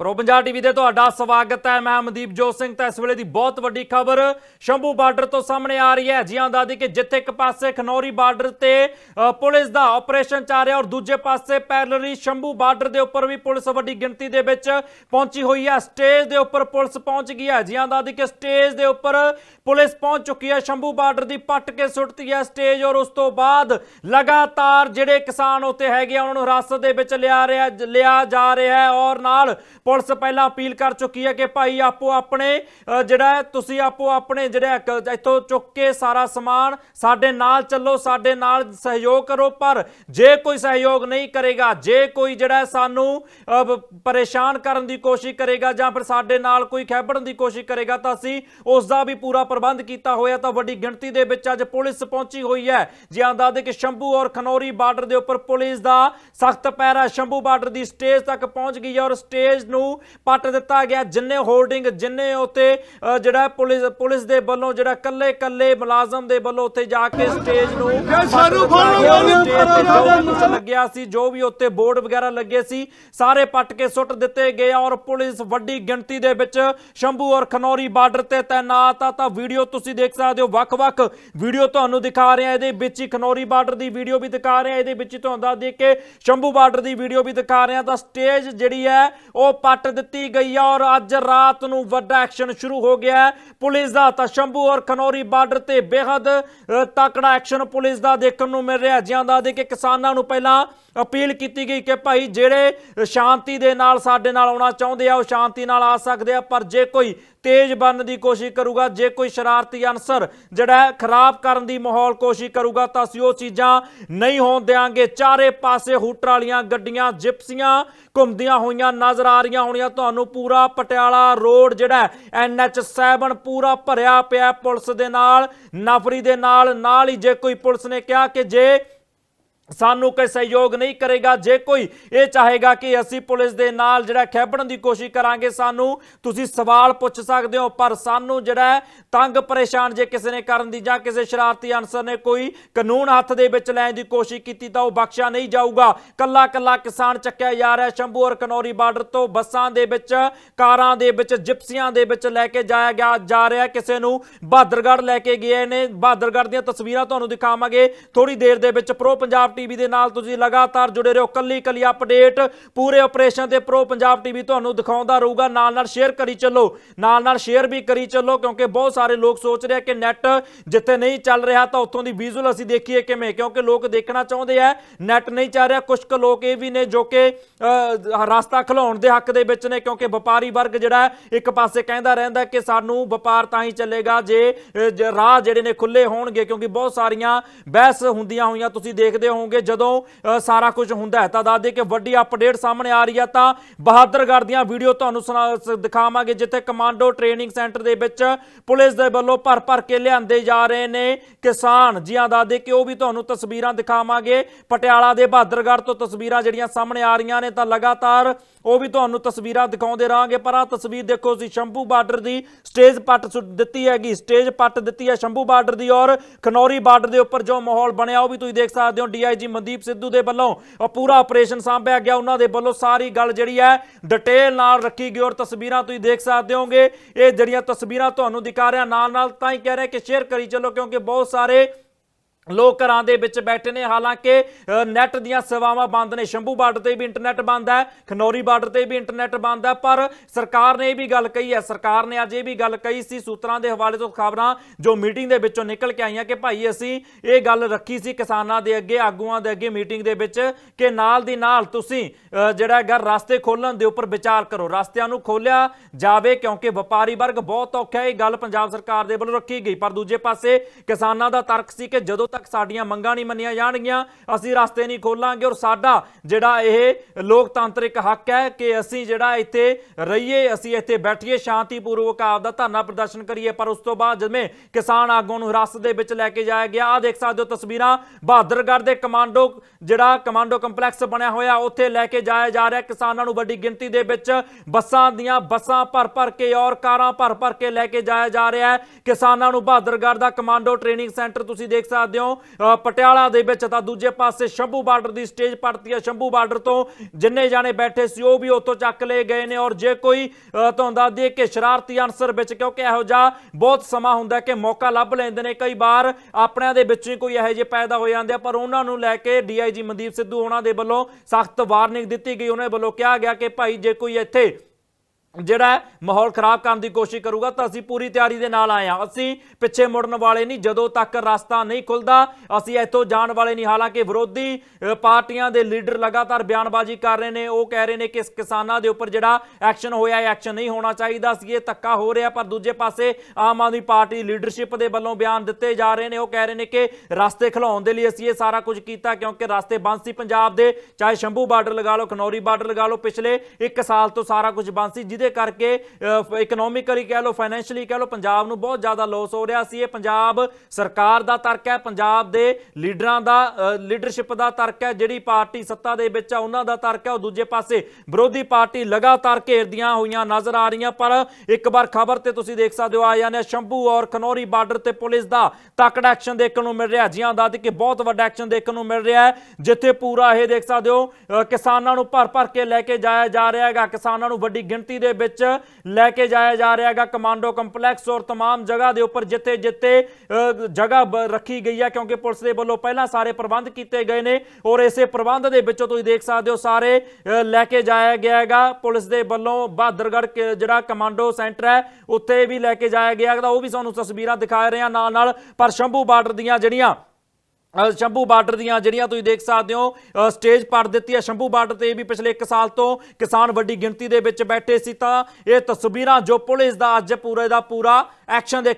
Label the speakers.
Speaker 1: Pro Punjab TV ਦੇ ਤੁਹਾਡਾ ਸਵਾਗਤ ਹੈ। ਮੈਂ ਅਮਨਦੀਪ ਜੋਤ ਸਿੰਘ ਤਾਂ ਇਸ ਵੇਲੇ ਦੀ ਬਹੁਤ ਵੱਡੀ ਖਬਰ ਸ਼ੰਭੂ ਬਾਰਡਰ ਤੋਂ ਸਾਹਮਣੇ ਆ ਰਹੀ ਹੈ। ਜੀ ਹਾਂ ਦਾਦੀ ਕਿ ਜਿੱਥੇ ਇੱਕ ਪਾਸੇ ਖਨੌਰੀ ਬਾਰਡਰ ਤੇ ਪੁਲਿਸ ਦਾ ਆਪਰੇਸ਼ਨ ਚੱਲ ਰਿਹਾ ਔਰ ਦੂਜੇ ਪਾਸੇ ਪੈਰਲਰੀ ਸ਼ੰਭੂ ਬਾਰਡਰ ਦੇ ਉੱਪਰ ਵੀ ਪੁਲਿਸ ਵੱਡੀ ਗਿਣਤੀ ਦੇ ਵਿੱਚ ਪਹੁੰਚੀ ਹੋਈ ਹੈ। ਸਟੇਜ ਦੇ ਉੱਪਰ ਪੁਲਿਸ ਪਹੁੰਚ ਗਈ ਹੈ। ਜੀ ਹਾਂ ਦਾਦੀ ਕਿ ਸਟੇਜ ਦੇ ਉੱਪਰ ਪੁਲਿਸ ਪਹੁੰਚ ਚੁੱਕੀ ਹੈ। ਸ਼ੰਭੂ ਬਾਰਡਰ ਦੀ ਪੱਟ ਕੇ ਸੁੱਟਤੀ ਹੈ ਸਟੇਜ ਔਰ ਉਸ ਤੋਂ ਬਾਅਦ ਲਗਾਤਾਰ ਜਿਹੜੇ ਕਿਸਾਨ ਉੱਤੇ ਹੈਗੇ ਆ, ਉਹਨਾਂ ਨੂੰ ਹਿਰਾਸਤ ਦੇ ਵਿੱਚ ਲਿਆ ਰਿਹਾ, ਲਿਆ ਜਾ ਰਿਹਾ ਹੈ ਔਰ ਨਾਲ ਪੁਲਿਸ ਪਹਿਲਾਂ ਅਪੀਲ ਕਰ ਚੁੱਕੀ ਹੈ ਕਿ ਭਾਈ ਆਪੋ ਆਪਣੇ ਜਿਹੜਾ ਤੁਸੀਂ ਆਪੋ ਆਪਣੇ ਜਿਹੜਾ ਇੱਥੋਂ ਚੁੱਕ ਕੇ ਸਾਰਾ ਸਮਾਨ ਸਾਡੇ ਨਾਲ ਚੱਲੋ, ਸਾਡੇ ਨਾਲ ਸਹਿਯੋਗ ਕਰੋ, ਪਰ ਜੇ ਕੋਈ ਸਹਿਯੋਗ ਨਹੀਂ ਕਰੇਗਾ, ਜੇ ਕੋਈ ਜਿਹੜਾ ਸਾਨੂੰ ਪਰੇਸ਼ਾਨ ਕਰਨ ਦੀ ਕੋਸ਼ਿਸ਼ ਕਰੇਗਾ ਜਾਂ ਫਿਰ ਸਾਡੇ ਨਾਲ ਕੋਈ ਖੈਬੜਨ ਦੀ ਕੋਸ਼ਿਸ਼ ਕਰੇਗਾ, ਤਾਂ ਅਸੀਂ ਉਸ ਦਾ ਵੀ ਪੂਰਾ ਪ੍ਰਬੰਧ ਕੀਤਾ ਹੋਇਆ, ਤਾਂ ਵੱਡੀ ਗਿਣਤੀ ਦੇ ਵਿੱਚ ਅੱਜ ਪੁਲਿਸ ਪਹੁੰਚੀ ਹੋਈ ਹੈ। ਜੀ ਆਂਦਾ ਦੇ ਕਿ ਸ਼ੰਭੂ ਔਰ ਖਨੌਰੀ ਬਾਰਡਰ ਦੇ ਉੱਪਰ ਪੁਲਿਸ ਦਾ ਸਖਤ ਪੈਰਾ ਸ਼ੰਭੂ ਬਾਰਡਰ ਦੀ ਸਟੇਜ ਤੱਕ ਪਹੁੰਚ ਗਈ ਹੈ ਔਰ ਸਟੇਜ ਨੂੰ ਪੱਟ ਦਿੱਤਾ ਗਿਆ ਜਿੰਨੇ ਹੋਰਡਿੰਗ ਜਿੰਨੇ ਉੱਤੇ ਜਿਹੜਾ ਪੁਲਿਸ ਪੁਲਿਸ ਦੇ ਵੱਲੋਂ ਜਿਹੜਾ ਕੱਲੇ ਕੱਲੇ ਮੁਲਾਜ਼ਮ ਦੇ ਵੱਲੋਂ ਉੱਤੇ ਜਾ ਕੇ ਸਟੇਜ ਨੂੰ
Speaker 2: ਸਾਨੂੰ ਫੜੋ,
Speaker 1: ਲੱਗਿਆ ਸੀ ਜੋ ਵੀ ਉੱਤੇ ਬੋਰਡ ਵਗੈਰਾ ਲੱਗੇ ਸੀ ਸਾਰੇ ਪੱਟ ਕੇ ਸੁੱਟ ਦਿੱਤੇ ਗਏ ਔਰ ਪੁਲਿਸ ਵੱਡੀ ਗਿਣਤੀ ਦੇ ਵਿੱਚ ਸ਼ੰਭੂ ਔਰ ਖਨੌਰੀ ਬਾਰਡਰ ਤੇ ਤਾਇਨਾਤ ਆ। ਤਾਂ ਵੀਡੀਓ ਤੁਸੀਂ ਦੇਖ ਸਕਦੇ ਹੋ ਵੱਖ-ਵੱਖ ਵੀਡੀਓ ਤੁਹਾਨੂੰ ਦਿਖਾ ਰਹੇ। ਇਹਦੇ ਵਿੱਚ ਹੀ ਖਨੌਰੀ ਬਾਰਡਰ ਦੀ ਵੀਡੀਓ ਵੀ ਦਿਖਾ ਰਹੇ। ਇਹਦੇ ਵਿੱਚ ਹੀ ਤੁਹਾਨੂੰ ਦੱਸ ਦਈਏ ਕਿ ਸ਼ੰਭੂ ਬਾਰਡਰ ਦੀ ਵੀਡੀਓ ਵੀ ਦਿਖਾ ਰਹੇ। ਤਾਂ ਸਟੇਜ ਜਿਹੜੀ ਹੈ ਉਹ ਪੱਟ ਦਿੱਤੀ ਗਈ ਹੈ ਔਰ ਅੱਜ ਰਾਤ ਨੂੰ ਵੱਡਾ ਐਕਸ਼ਨ ਸ਼ੁਰੂ ਹੋ ਗਿਆ ਹੈ। ਪੁਲਿਸ ਦਾ ਤਾਂ ਸ਼ੰਭੂ ਔਰ ਖਨੌਰੀ ਬਾਰਡਰ ਤੇ ਬੇਹੱਦ ਅ, ਤਕੜਾ ਐਕਸ਼ਨ ਪੁਲਿਸ ਦਾ ਦੇਖਣ ਨੂੰ ਮਿਲ ਰਿਹਾ ਜਿਹਾਂ ਦਾ ਦੇ ਕਿ ਕਿਸਾਨਾਂ ਨੂੰ ਪਹਿਲਾਂ ਅਪੀਲ ਕੀਤੀ ਗਈ ਕਿ ਭਾਈ ਜਿਹੜੇ ਸ਼ਾਂਤੀ ਦੇ ਨਾਲ ਸਾਡੇ ਨਾਲ ਆਉਣਾ ਚਾਹੁੰਦੇ ਆ, ਉਹ ਸ਼ਾਂਤੀ ਨਾਲ ਆ ਸਕਦੇ ਆ, ਪਰ ਜੇ ਕੋਈ ਤੇਜ਼ ਬਣਨ ਦੀ ਕੋਸ਼ਿਸ਼ ਕਰੂਗਾ, ਜੇ ਕੋਈ ਸ਼ਰਾਰਤੀ ਅਨਸਰ ਜਿਹੜਾ ਖਰਾਬ ਕਰਨ ਦੀ ਮਾਹੌਲ ਕੋਸ਼ਿਸ਼ ਕਰੂਗਾ, ਤਾਂ ਅਸੀਂ ਉਹ ਚੀਜ਼ਾਂ ਨਹੀਂ ਹੋਣ ਦੇਾਂਗੇ ਚਾਰੇ ਪਾਸੇ ਹੂਟਰ ਵਾਲੀਆਂ ਗੱਡੀਆਂ ਜਿਪਸੀਆਂ ਘੁੰਮਦੀਆਂ ਹੋਈਆਂ ਨਜ਼ਰ ਆ ਰਹੀਆਂ ਹੋਣੀਆਂ। ਤੁਹਾਨੂੰ ਪੂਰਾ ਪਟਿਆਲਾ ਰੋਡ ਜਿਹੜਾ ਐਨਐਚ 7 ਪੂਰਾ ਭਰਿਆ ਪਿਆ ਪੁਲਿਸ ਦੇ ਨਾਲ, ਨਫਰੀ ਦੇ ਨਾਲ ਨਾਲ ਹੀ ਜੇ ਕੋਈ ਪੁਲਿਸ ਨੇ ਕਿਹਾ ਕਿ ਜੇ ਸਾਨੂੰ ਕੋਈ ਸਹਿਯੋਗ ਨਹੀਂ ਕਰੇਗਾ। ਜੇ ਕੋਈ ਇਹ ਚਾਹੇਗਾ ਕਿ ਅਸੀਂ ਪੁਲਿਸ ਦੇ ਨਾਲ ਜਿਹੜਾ ਖੈਬੜਨ ਦੀ ਕੋਸ਼ਿਸ਼ ਕਰਾਂਗੇ, ਸਾਨੂੰ ਤੁਸੀਂ ਸਵਾਲ ਪੁੱਛ ਸਕਦੇ ਹੋ, ਪਰ ਸਾਨੂੰ ਜਿਹੜਾ ਤੰਗ ਪਰੇਸ਼ਾਨ ਜੇ ਕਿਸੇ ਨੇ ਕਰਨ ਦੀ ਜਾਂ ਕਿਸੇ ਸ਼ਰਾਰਤੀ ਅਨਸਰ ਨੇ ਕੋਈ ਕਾਨੂੰਨ ਹੱਥ ਦੇ ਵਿੱਚ ਲੈਣ ਦੀ ਕੋਸ਼ਿਸ਼ ਕੀਤੀ ਤਾਂ ਉਹ ਬਖਸ਼ਿਆ ਨਹੀਂ ਜਾਊਗਾ। ਕੱਲਾ ਕੱਲਾ ਕਿਸਾਨ ਚੱਕਿਆ ਜਾ ਰਿਹਾ ਸ਼ੰਭੂ ਔਰ ਕਨੌਰੀ ਬਾਰਡਰ ਤੋਂ ਬੱਸਾਂ ਦੇ ਵਿੱਚ, ਕਾਰਾਂ ਦੇ ਵਿੱਚ, ਜਿਪਸੀਆਂ ਦੇ ਵਿੱਚ ਲੈ ਕੇ ਜਾਇਆ ਗਿਆ ਜਾ ਰਿਹਾ ਕਿਸੇ ਨੂੰ ਬਹਾਦਰਗੜ੍ਹ ਲੈ ਕੇ ਗਏ ਨੇ। ਬਹਾਦਰਗੜ੍ਹ ਦੀਆਂ ਤਸਵੀਰਾਂ ਤੁਹਾਨੂੰ ਦਿਖਾਵਾਂਗੇ। ਥੋੜੀ ਦੇਰ ਦੇ ਵਿੱਚ ਪ੍ਰੋ ਪੰਜਾਬ ਟੀਵੀ ਦੇ ਨਾਲ ਤੁਸੀਂ ਲਗਾਤਾਰ ਜੁੜੇ ਰਹੋ। ਕੱਲੀ ਕੱਲੀ ਅਪਡੇਟ ਪੂਰੇ ਆਪਰੇਸ਼ਨ ਤੇ ਪ੍ਰੋ ਪੰਜਾਬ ਟੀਵੀ ਤੁਹਾਨੂੰ ਦਿਖਾਉਂਦਾ ਰਹੂਗਾ। ਨਾਲ ਨਾਲ ਸ਼ੇਅਰ ਕਰੀ ਚੱਲੋ। ਨਾਲ ਨਾਲ ਸ਼ੇਅਰ ਵੀ ਕਰੀ ਚੱਲੋ, ਕਿਉਂਕਿ ਬਹੁਤ ਸਾਰੇ ਲੋਕ ਸੋਚ ਰਹੇ ਕਿ ਨੈਟ ਜਿੱਥੇ ਨਹੀਂ ਚੱਲ ਰਿਹਾ ਤਾਂ ਉੱਥੋਂ ਦੀ ਵਿਜ਼ੂਅਲ ਅਸੀਂ ਦੇਖੀਏ ਕਿਵੇਂ। ਕਿਉਂਕਿ ਲੋਕ ਦੇਖਣਾ ਚਾਹੁੰਦੇ ਆ ਨੈਟ ਨਹੀਂ ਚੱਲ ਰਿਹਾ। ਕੁਝ ਕੁ ਲੋਕ ਇਹ ਵੀ ਨੇ ਜੋ ਕਿ ਰਸਤਾ ਖਲਾਉਣ ਦੇ ਹੱਕ ਦੇ ਵਿੱਚ ਨੇ, ਕਿਉਂਕਿ ਵਪਾਰੀ ਵਰਗ ਜਿਹੜਾ ਇੱਕ ਪਾਸੇ ਕਹਿੰਦਾ ਰਹਿੰਦਾ ਕਿ ਸਾਨੂੰ ਵਪਾਰ ਤਾਂ ਹੀ ਚੱਲੇਗਾ ਜੇ ਰਾਹ ਜਿਹੜੇ ਨੇ ਖੁੱਲੇ ਹੋਣਗੇ। ਕਿਉਂਕਿ ਬਹੁਤ ਸਾਰੀਆਂ ਬਹਿਸ ਹੁੰਦੀਆਂ ਹੋਈਆਂ ਤੁਸੀਂ ਦੇਖਦੇ ਹੋ ਹੋਵੋਗੇ। ਜਦੋਂ ਅ, ਸਾਰਾ ਕੁਝ ਹੁੰਦਾ ਹੈ ਤਾਂ ਦੱਸ ਦੇ ਕਿ ਵੱਡੀ ਅਪਡੇਟ ਸਾਹਮਣੇ ਆ ਰਹੀ ਹੈ ਤਾਂ ਬਹਾਦਰਗੜ੍ਹ ਦੀਆਂ ਵੀਡੀਓ ਤੁਹਾਨੂੰ ਸੁਣਾ- ਦਿਖਾਵਾਂਗੇ ਜਿੱਥੇ ਕਮਾਂਡੋ ਟ੍ਰੇਨਿੰਗ ਸੈਂਟਰ ਦੇ ਵਿੱਚ ਪੁਲਿਸ ਦੇ ਵੱਲੋਂ ਭਰ ਭਰ ਕੇ ਲਿਆਂਦੇ ਜਾ ਰਹੇ ਨੇ ਕਿਸਾਨ। ਜੀਆਂ ਦੱਸਦੇ ਕਿ ਉਹ ਵੀ ਤੁਹਾਨੂੰ ਤਸਵੀਰਾਂ ਦਿਖਾਵਾਂਗੇ। ਪਟਿਆਲਾ ਦੇ ਬਹਾਦਰਗੜ੍ਹ ਤੋਂ ਤਸਵੀਰਾਂ ਜਿਹੜੀਆਂ ਸਾਹਮਣੇ ਆ ਰਹੀਆਂ ਨੇ ਤਾਂ ਲਗਾਤਾਰ ਉਹ ਵੀ ਤੁਹਾਨੂੰ ਤਸਵੀਰਾਂ ਦਿਖਾਉਂਦੇ ਰਹਾਂਗੇ। ਪਰ ਆ ਤਸਵੀਰ ਦੇਖੋ ਸੀ ਸ਼ੰਭੂ ਬਾਰਡਰ ਦੀ ਸਟੇਜ ਪੱਟ ਸੁੱਟ ਦਿੱਤੀ ਹੈਗੀ ਸਟੇਜ ਪੱਟ ਦਿੱਤੀ ਹੈ ਸ਼ੰਭੂ ਬਾਰਡਰ ਦੀ ਔਰ ਖਨੌਰੀ ਬਾਰਡਰ ਦੇ ਉੱਪਰ ਜੋ ਮਾਹੌਲ ਬਣਿਆ ਉਹ ਵੀ ਤੁਸੀਂ ਦੇਖ ਸਕਦੇ ਹੋ। ਜੀ ਮਨਦੀਪ ਸਿੱਧੂ ਦੇ ਵੱਲੋਂ ਉਹ ਪੂਰਾ ਆਪਰੇਸ਼ਨ ਸਾਂਭਿਆ ਗਿਆ ਉਹਨਾਂ ਦੇ ਵੱਲੋਂ ਸਾਰੀ ਗੱਲ ਜਿਹੜੀ ਹੈ ਡਿਟੇਲ ਨਾਲ ਰੱਖੀ ਗਈ ਔਰ ਤਸਵੀਰਾਂ ਤੁਸੀਂ ਦੇਖ ਸਕਦੇ ਹੋਗੇ ਇਹ ਜਿਹੜੀਆਂ ਤਸਵੀਰਾਂ ਤੁਹਾਨੂੰ ਦਿਖਾ ਰਿਹਾ ਨਾਲ ਨਾਲ ਤਾਂ ਹੀ ਕਹਿ ਰਿਹਾ ਕਿ ਸ਼ੇਅਰ ਕਰੀ ਚੱਲੋ ਕਿਉਂਕਿ ਬਹੁਤ ਸਾਰੇ ਲੋਕ ਘਰਾਂ ਦੇ ਵਿੱਚ ਬੈਠੇ ਨੇ। ਹਾਲਾਂਕਿ ਅ, ਨੈਟ ਦੀਆਂ ਸੇਵਾਵਾਂ ਬੰਦ ਨੇ। ਸ਼ੰਭੂ ਬਾਰਡਰ ਤੇ ਵੀ ਇੰਟਰਨੈਟ ਬੰਦ ਹੈ ਖਨੌਰੀ ਬਾਰਡਰ ਤੇ ਵੀ ਇੰਟਰਨੈਟ ਬੰਦ ਹੈ। ਪਰ ਸਰਕਾਰ ਨੇ ਇਹ ਵੀ ਗੱਲ ਕਹੀ ਹੈ ਸਰਕਾਰ ਨੇ ਅੱਜ ਇਹ ਵੀ ਗੱਲ ਕਹੀ ਸੀ ਸੂਤਰਾਂ ਦੇ ਹਵਾਲੇ ਤੋਂ ਖਬਰਾਂ ਜੋ ਮੀਟਿੰਗ ਦੇ ਵਿੱਚੋਂ ਨਿਕਲ ਕੇ ਆਈਆਂ ਕਿ ਭਾਈ ਅਸੀਂ ਇਹ ਗੱਲ ਰੱਖੀ ਸੀ ਕਿਸਾਨਾਂ ਦੇ ਅੱਗੇ ਆਗੂਆਂ ਦੇ ਅੱਗੇ ਮੀਟਿੰਗ ਦੇ ਵਿੱਚ ਕਿ ਨਾਲ ਦੀ ਨਾਲ ਤੁਸੀਂ ਜਿਹੜਾ ਹੈਗਾ ਰਸਤੇ ਖੋਲਣ ਦੇ ਉੱਪਰ ਵਿਚਾਰ ਕਰੋ। ਰਸਤਿਆਂ ਨੂੰ ਖੋਲਿਆ ਜਾਵੇ ਕਿਉਂਕਿ ਵਪਾਰੀ ਵਰਗ ਬਹੁਤ ਔਖਾ ਹੈ। ਇਹ ਗੱਲ ਪੰਜਾਬ ਸਰਕਾਰ ਦੇ ਵੱਲੋਂ ਰੱਖੀ ਗਈ। ਪਰ ਦੂਜੇ ਪਾਸੇ ਕਿਸਾਨਾਂ ਦਾ ਤਰਕ ਸੀ ਕਿ ਜਦੋਂ ਤੱਕ ਸਾਡੀਆਂ ਮੰਗਾਂ ਨਹੀਂ ਮੰਨੀਆਂ ਜਾਣਗੀਆਂ, ਅਸੀਂ ਰਸਤੇ ਨਹੀਂ ਖੋਲਾਂਗੇ ਔਰ ਸਾਡਾ ਜਿਹੜਾ ਇਹ ਲੋਕਤਾਂਤਰਿਕ ਹੱਕ ਹੈ ਕਿ ਅਸੀਂ ਜਿਹੜਾ ਇੱਥੇ ਰਹੀਏ, ਅਸੀਂ ਇੱਥੇ ਬੈਠੀਏ, ਸ਼ਾਂਤੀਪੂਰਵਕ ਆਪਦਾ ਧਰਨਾ ਪ੍ਰਦਰਸ਼ਨ ਕਰੀਏ, ਪਰ ਉਸ ਤੋਂ ਬਾਅਦ ਜਿਵੇਂ ਕਿਸਾਨ ਆਗੂਆਂ ਨੂੰ ਹਿਰਾਸਤ ਦੇ ਵਿੱਚ ਲੈ ਕੇ ਜਾਇਆ ਗਿਆ ਆ ਦੇਖ ਸਕਦੇ ਹੋ ਤਸਵੀਰਾਂ ਬਹਾਦਰਗੜ੍ਹ ਦੇ ਕਮਾਂਡੋ ਜਿਹੜਾ ਕਮਾਂਡੋ ਕੰਪਲੈਕਸ ਬਣਿਆ ਹੋਇਆ, ਉੱਥੇ ਲੈ ਕੇ ਜਾਇਆ ਜਾ ਰਿਹਾ, ਕਿਸਾਨਾਂ ਨੂੰ ਵੱਡੀ ਗਿਣਤੀ ਦੇ ਵਿੱਚ ਬੱਸਾਂ ਦੀਆਂ ਬੱਸਾਂ ਭਰ ਭਰ ਕੇ ਔਰ ਕਾਰਾਂ ਭਰ ਭਰ ਕੇ ਲੈ ਕੇ ਜਾਇਆ ਜਾ ਰਿਹਾ ਹੈ। ਕਿਸਾਨਾਂ ਨੂੰ ਬਹਾਦਰਗੜ੍ਹ ਦਾ ਕਮਾਂਡੋ ਟ੍ਰੇਨਿੰਗ ਸੈਂਟਰ ਤੁਸੀਂ ਦੇਖ ਸਕਦੇ ਹੋ ਹੋ ਪਟਿਆਲਾ ਦੇ ਵਿੱਚ ਤਾਂ ਦੂਜੇ ਪਾਸੇ ਸ਼ੰਭੂ ਬਾਰਡਰ ਦੀ ਸਟੇਜ ਪੜਤੀ ਹੈ। ਸ਼ੰਭੂ ਬਾਰਡਰ ਤੋਂ ਜਿੰਨੇ ਜਾਣੇ ਬੈਠੇ ਸੀ, ਉਹ ਵੀ ਉੱਥੋਂ ਚੱਕ ਲਏ ਗਏ ਨੇ। ਔਰ ਜੇ ਕੋਈ ਤੁਹਾਨੂੰ ਦੱਸ ਦਈਏ ਕਿ ਸ਼ਰਾਰਤੀ ਅਨਸਰ ਵਿੱਚ, ਕਿਉਂਕਿ ਇਹੋ ਜਿਹਾ ਬਹੁਤ ਸਮਾਂ ਹੁੰਦਾ ਕਿ ਮੌਕਾ ਲੱਭ ਲੈਂਦੇ ਨੇ। ਕਈ ਵਾਰ ਆਪਣਿਆਂ ਦੇ ਵਿੱਚ ਹੀ ਕੋਈ ਇਹੋ ਜਿਹੇ ਪੈਦਾ ਹੋ ਜਾਂਦੇ ਆ, ਪਰ ਉਹਨਾਂ ਨੂੰ ਲੈ ਕੇ ਡੀਆਈਜੀ ਮਨਦੀਪ ਸਿੱਧੂ ਉਹਨਾਂ ਦੇ ਵੱਲੋਂ ਸਖਤ ਵਾਰਨਿੰਗ ਦਿੱਤੀ ਗਈ। ਉਹਨਾਂ ਵੱਲੋਂ ਕਿਹਾ ਗਿਆ ਕਿ ਭਾਈ, ਜੇ ਕੋਈ ਇੱਥੇ ਜਿਹੜਾ ਮਾਹੌਲ ਖਰਾਬ ਕਰਨ ਦੀ ਕੋਸ਼ਿਸ਼ ਕਰੂਗਾ ਤਾਂ ਅਸੀਂ ਪੂਰੀ ਤਿਆਰੀ ਦੇ ਨਾਲ ਆਏ ਹਾਂ। ਅਸੀਂ ਪਿੱਛੇ ਮੁੜਨ ਵਾਲੇ ਨਹੀਂ, ਜਦੋਂ ਤੱਕ ਰਸਤਾ ਨਹੀਂ ਖੁੱਲਦਾ, ਅਸੀਂ ਇੱਥੋਂ ਜਾਣ ਵਾਲੇ ਨਹੀਂ। ਹਾਲਾਂਕਿ ਵਿਰੋਧੀ ਪਾਰਟੀਆਂ ਦੇ ਲੀਡਰ ਲਗਾਤਾਰ ਬਿਆਨਬਾਜ਼ੀ ਕਰ ਰਹੇ ਨੇ। ਉਹ ਕਹਿ ਰਹੇ ਨੇ ਕਿ ਇਸ ਕਿਸਾਨਾਂ ਦੇ ਉੱਪਰ ਜਿਹੜਾ ਐਕਸ਼ਨ ਹੋਇਆ ਐਕਸ਼ਨ ਨਹੀਂ ਹੋਣਾ ਚਾਹੀਦਾ ਸੀ। ਇਹ ਧੱਕਾ ਹੋ ਰਿਹਾ, ਪਰ ਦੂਜੇ ਪਾਸੇ ਆਮ ਆਦਮੀ ਪਾਰਟੀ ਲੀਡਰਸ਼ਿਪ ਦੇ ਵੱਲੋਂ ਬਿਆਨ ਦਿੱਤੇ ਜਾ ਰਹੇ ਨੇ। ਉਹ ਕਹਿ ਰਹੇ ਨੇ ਕਿ ਰਸਤੇ ਖਲਾਉਣ ਦੇ ਲਈ ਅਸੀਂ ਇਹ ਸਾਰਾ ਕੁਝ ਕੀਤਾ, ਕਿਉਂਕਿ ਰਸਤੇ ਬੰਦ ਸੀ ਪੰਜਾਬ ਦੇ। ਚਾਹੇ ਸ਼ੰਭੂ ਬਾਰਡਰ ਲਗਾ ਲਓ, ਖਨੌਰੀ ਬਾਰਡਰ ਲਗਾ ਲਓ, ਪਿਛਲੇ 1 ਸਾਲ ਤੋਂ ਸਾਰਾ ਕੁਝ ਬੰਦ ਸੀ, ਜਿਹਦੇ ਕਰਕੇ ਇਕਨੋਮਿਕਲੀ ਕਹਿ ਲਓ ਫਾਈਨੈਂਸ਼ੀਅਲੀ ਕਹਿ ਲਓ ਪੰਜਾਬ ਨੂੰ ਬਹੁਤ ਜ਼ਿਆਦਾ ਲਾਸ ਹੋ ਰਿਹਾ ਸੀ। ਇਹ ਪੰਜਾਬ ਸਰਕਾਰ ਦਾ ਤਰਕ ਹੈ ਪੰਜਾਬ ਦੇ ਲੀਡਰਾਂ ਦਾ ਲੀਡਰਸ਼ਿਪ ਦਾ ਤਰਕ ਹੈ। ਜਿਹੜੀ ਪਾਰਟੀ ਸੱਤਾ ਦੇ ਵਿੱਚ ਆ ਉਹਨਾਂ ਦਾ ਤਰਕ ਹੈ। ਉਹ ਦੂਜੇ ਪਾਸੇ ਵਿਰੋਧੀ ਪਾਰਟੀ ਲਗਾਤਾਰ ਘੇਰਦੀਆਂ ਹੋਈਆਂ ਨਜ਼ਰ ਆ ਰਹੀਆਂ। ਪਰ ਇੱਕ ਵਾਰ ਖਬਰ ਤੇ ਤੁਸੀਂ ਦੇਖ ਸਕਦੇ ਹੋ ਆ ਜਾਂਦੇ ਸ਼ੰਭੂ ਔਰ ਖਨੌਰੀ ਬਾਰਡਰ ਤੇ ਪੁਲਿਸ ਦਾ ਤਕੜਾ ਐਕਸ਼ਨ ਦੇਖਣ ਨੂੰ ਮਿਲ ਰਿਹਾ। ਜੀਆਂ ਦਾ ਕਿ ਬਹੁਤ ਵੱਡਾ ਐਕਸ਼ਨ ਦੇਖਣ ਨੂੰ ਮਿਲ ਰਿਹਾ ਹੈ। ਜਿੱਥੇ ਪੂਰਾ ਇਹ ਦੇਖ ਸਕਦੇ ਹੋ ਅ, ਕਿਸਾਨਾਂ ਨੂੰ ਭਰ ਭਰ ਕੇ ਲੈ ਕੇ ਜਾਇਆ ਜਾ ਰਿਹਾ ਹੈਗਾ। ਕਿਸਾਨਾਂ ਨੂੰ ਵੱਡੀ ਗਿਣਤੀ ਦੇ ਵਿੱਚ ਲੈ ਕੇ ਜਾਇਆ ਜਾ ਰਿਹਾ ਹੈਗਾ ਕਮਾਂਡੋ ਕੰਪਲੈਕਸ ਔਰ तमाम ਜਗ੍ਹਾ ਦੇ ਉੱਪਰ ਜਿੱਥੇ ਜਿੱਥੇ ਅ, ਜਗ੍ਹਾ ਬ- ਰੱਖੀ ਗਈ ਹੈ ਕਿਉਂਕਿ ਪੁਲਿਸ ਦੇ ਵੱਲੋਂ ਪਹਿਲਾਂ ਸਾਰੇ ਪ੍ਰਬੰਧ ਕੀਤੇ ਗਏ ਨੇ ਔਰ ਇਸੇ ਪ੍ਰਬੰਧ ਦੇ ਵਿੱਚੋਂ ਤੁਸੀਂ ਦੇਖ ਸਕਦੇ ਹੋ ਸਾਰੇ ਅ, ਲੈ ਕੇ ਜਾਇਆ ਗਿਆ ਹੈਗਾ ਪੁਲਿਸ ਦੇ ਵੱਲੋਂ ਬਹਾਦਰਗੜ੍ਹ ਕ- ਜਿਹੜਾ ਕਮਾਂਡੋ ਸੈਂਟਰ ਹੈ ਉੱਥੇ ਵੀ ਲੈ ਕੇ ਜਾਇਆ ਗਿਆ ਹੈਗਾ ਉਹ ਵੀ ਤੁਹਾਨੂੰ ਤਸਵੀਰਾਂ ਦਿਖਾ ਰਹੇ ਹਾਂ ਨਾਲ ਨਾਲ ਪਰ ਸ਼ੰਭੂ ਬਾਰਡਰ ਦੀਆਂ ਜਿਹੜੀਆਂ ਅ, ਸ਼ੰਭੂ ਬਾਰਡਰ ਦੀਆਂ ਜਿਹੜੀਆਂ ਤੁਸੀਂ ਦੇਖ ਸਕਦੇ ਹੋ ਸਟੇਜ ਪੜ ਦਿੱਤੀ ਹੈ। ਸ਼ੰਭੂ ਬਾਰਡਰ ਤੇ ਵੀ ਪਿਛਲੇ 1 ਸਾਲ ਤੋਂ ਕਿਸਾਨ ਵੱਡੀ ਗਿਣਤੀ ਦੇ ਵਿੱਚ ਬੈਠੇ ਸੀ ਤਾਂ ਇਹ ਤਸਵੀਰਾਂ ਜੋ ਪੁਲਿਸ ਦਾ ਅੱਜ ਪੂਰੇ ਦਾ ਪੂਰਾ ਐਕਸ਼ਨ ਦੇ